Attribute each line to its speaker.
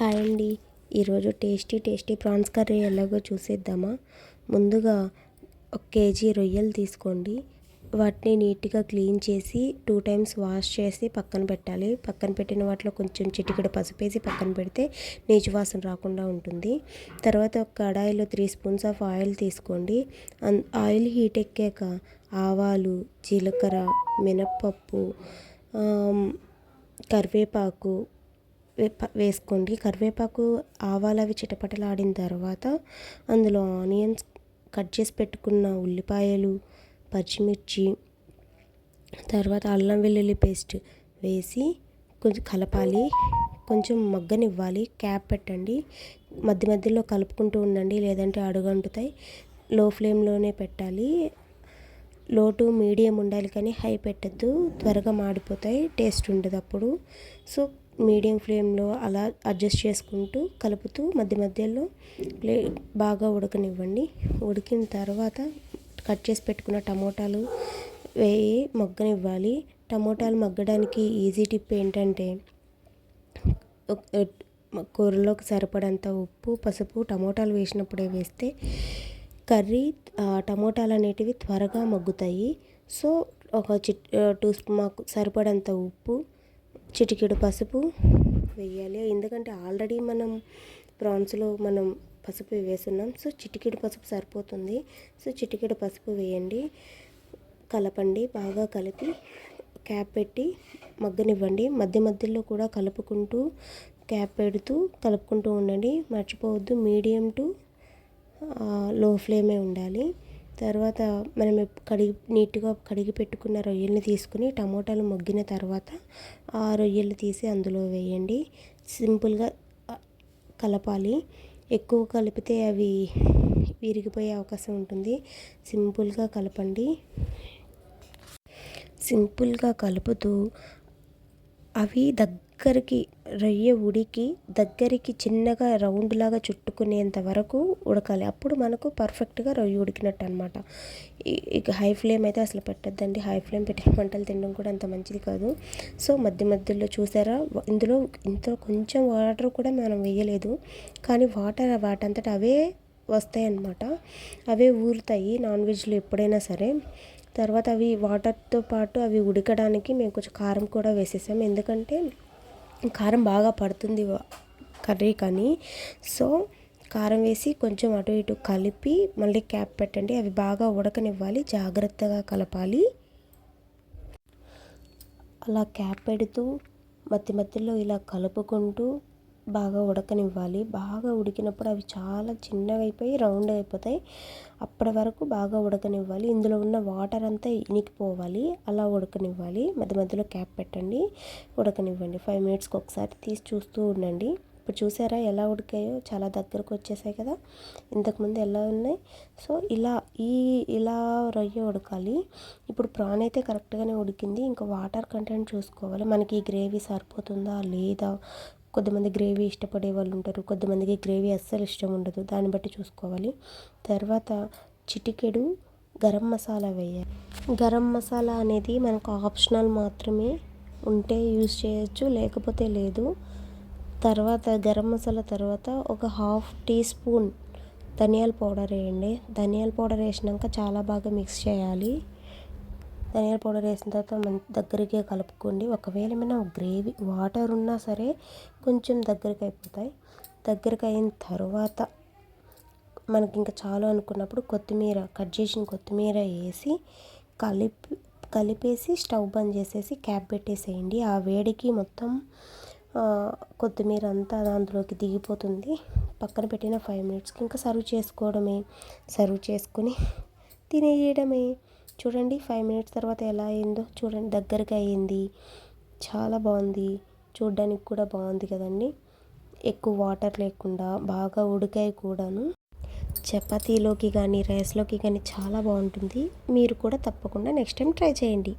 Speaker 1: Hi అండి. ఈరోజు tasty tasty prawns curry ఎలాగో చూసేద్దామా? ముందుగా ఒక కేజీ రొయ్యలు తీసుకోండి. వాటిని నీట్గా క్లీన్ చేసి టూ టైమ్స్ వాష్ చేసి పక్కన పెట్టాలి. పక్కన పెట్టిన వాటిలో కొంచెం చిటికెడు పసుపు వేసి పక్కన పెడితే నీచు వాసన రాకుండా ఉంటుంది. తర్వాత ఒక కడాయిలో త్రీ స్పూన్స్ ఆఫ్ ఆయిల్ తీసుకోండి. ఆయిల్ హీట్ ఎక్కాక ఆవాలు జీలకర్ర మినప్పప్పు కరివేపాకు వేసుకోండి. కరివేపాకు ఆవాలు అవి చిటపటలాడిన తర్వాత అందులో ఆనియన్స్ కట్ చేసి పెట్టుకున్న ఉల్లిపాయలు పచ్చిమిర్చి తర్వాత అల్లం వెల్లుల్లి పేస్ట్ వేసి కొంచెం కలపాలి. కొంచెం మగ్గనివ్వాలి. క్యాప్ పెట్టండి. మధ్య మధ్యలో కలుపుకుంటూ ఉండండి. లేదంటే అడుగంటుతాయి. లో ఫ్లేమ్లోనే పెట్టాలి. లో టు మీడియం ఉండాలి కానీ హై పెట్టద్దు. త్వరగా మాడిపోతాయి. టేస్ట్ ఉండదు అప్పుడు. సో మీడియం ఫ్లేమ్లో అలా అడ్జస్ట్ చేసుకుంటూ కలుపుతూ మధ్య మధ్యలో ప్లే బాగా ఉడకనివ్వండి. ఉడికిన తర్వాత కట్ చేసి పెట్టుకున్న టమోటాలు వేయి మగ్గనివ్వాలి. టమోటాలు మగ్గడానికి ఈజీ టిప్ ఏంటంటే కూరలోకి సరిపడంత ఉప్పు పసుపు టమోటాలు వేసినప్పుడే వేస్తే కర్రీ టమోటాలు అనేటివి త్వరగా మగ్గుతాయి. సో ఒక చిట్ టూ మాకు సరిపడంత ఉప్పు చిటికెడు పసుపు వేయాలి. ఎందుకంటే ఆల్రెడీ మనం ప్రాన్స్లో మనం పసుపు వేసున్నాం. సో చిటికెడు పసుపు సరిపోతుంది. సో చిటికెడు పసుపు వేయండి. కలపండి. బాగా కలిపి క్యాప్ పెట్టి మగ్గనివ్వండి. మధ్య మధ్యలో కూడా కలుపుకుంటూ క్యాప్ పెడుతూ కలుపుకుంటూ ఉండండి. మర్చిపోవద్దు. మీడియం టు లో ఫ్లేమే ఉండాలి. తర్వాత మనం కడిగి నీట్గా కడిగి పెట్టుకున్న రొయ్యల్ని తీసుకుని టమోటాలు మగ్గిన తర్వాత ఆ రొయ్యలు తీసి అందులో వేయండి. సింపుల్గా కలపాలి. ఎక్కువ కలిపితే అవి విరిగిపోయే అవకాశం ఉంటుంది. సింపుల్గా కలపండి. సింపుల్గా కలుపుతూ అవి దగ్గరికి రొయ్య ఉడికి దగ్గరికి చిన్నగా రౌండ్ లాగా చుట్టుకునేంత వరకు ఉడకాలి. అప్పుడు మనకు పర్ఫెక్ట్గా రొయ్య ఉడికినట్టు అనమాట ఇక హై ఫ్లేమ్ అయితే అసలు పెట్టద్దండి. హై ఫ్లేమ్ పెట్టిన వంటలు తినడం కూడా అంత మంచిది కాదు. సో మధ్య మధ్యలో చూసారా? ఇందులో ఇంత కొంచెం వాటర్ కూడా మనం వేయలేదు. కానీ వాటర్ వాటంతట అవే వస్తాయి అన్నమాట అవే ఊరుతాయి నాన్ వెజ్లో ఎప్పుడైనా సరే. తర్వాత అవి వాటర్తో పాటు అవి ఉడకడానికి మేము కొంచెం కారం కూడా వేసేసాం. ఎందుకంటే కారం బాగా పడుతుంది కర్రీ కానీ. సో కారం వేసి కొంచెం అటు ఇటు కలిపి మళ్ళీ క్యాప్ పెట్టండి. అవి బాగా ఉడకనివ్వాలి. జాగ్రత్తగా కలపాలి. అలా క్యాప్ పెడుతూ మధ్య మధ్యలో ఇలా కలుపుకుంటూ బాగా ఉడకనివ్వాలి. బాగా ఉడికినప్పుడు అవి చాలా చిన్నగా అయిపోయి రౌండ్ అయిపోతాయి. అప్పటి వరకు బాగా ఉడకనివ్వాలి. ఇందులో ఉన్న వాటర్ అంతా ఇనికిపోవాలి. అలా ఉడకనివ్వాలి. మధ్య మధ్యలో క్యాప్ పెట్టండి. ఉడకనివ్వండి. ఫైవ్ మినిట్స్కి ఒకసారి తీసి చూస్తూ ఉండండి. ఇప్పుడు చూసారా ఎలా ఉడికాయో? చాలా దగ్గరకు వచ్చేసాయి కదా. ఇంతకుముందు ఎలా ఉన్నాయి? సో ఇలా ఈ ఇలా రొయ్య ఉడకాలి. ఇప్పుడు ప్రాన్ అయితే కరెక్ట్గానే ఉడికింది. ఇంకా వాటర్ కంటెంట్ చూసుకోవాలి. మనకి ఈ గ్రేవీ సరిపోతుందా? లేదా? కొంతమంది గ్రేవీ ఇష్టపడే వాళ్ళు ఉంటారు కొంతమందికి గ్రేవీ అస్సలు ఇష్టం ఉండదు. దాన్ని బట్టి చూసుకోవాలి. తర్వాత చిటికెడు గరం మసాలా వేయాలి. గరం మసాలా అనేది మనకు ఆప్షనల్ మాత్రమే ఉంటే యూస్ చేయొచ్చు లేకపోతే లేదు. తర్వాత గరం మసాలా తర్వాత ఒక హాఫ్ టీ స్పూన్ ధనియాల పౌడర్ వేయండి. ధనియాల పౌడర్ వేసినాక చాలా బాగా మిక్స్ చేయాలి. ధనియాల పౌడర్ వేసిన తర్వాత మన దగ్గరికి కలుపుకోండి. ఒకవేళ ఏమైనా గ్రేవీ వాటర్ ఉన్నా సరే కొంచెం దగ్గరికి అయిపోతాయి. దగ్గరికి అయిన తర్వాత మనకి ఇంకా చాలు అనుకున్నప్పుడు కొత్తిమీర కట్ చేసిన కొత్తిమీర వేసి కలిపి కలిపేసి స్టవ్ బంద్ చేసేసి క్యాప్ పెట్టేసేయండి. ఆ వేడికి మొత్తం కొత్తిమీర అంతా అందులోకి దిగిపోతుంది. పక్కన పెట్టిన ఫైవ్ మినిట్స్కి ఇంకా సర్వ్ చేసుకోవడమే. సర్వ్ చేసుకుని తినేయడమే. చూడండి ఫైవ్ మినిట్స్ తర్వాత ఎలా అయిందో. చూడండి దగ్గరికి అయ్యింది. చాలా బాగుంది. చూడ్డానికి కూడా బాగుంది కదండి. ఎక్కువ వాటర్ లేకుండా బాగా ఉడికాయి కూడాను. చపాతీలోకి కానీ రైస్లోకి కానీ చాలా బాగుంటుంది. మీరు కూడా తప్పకుండా నెక్స్ట్ టైం ట్రై చేయండి.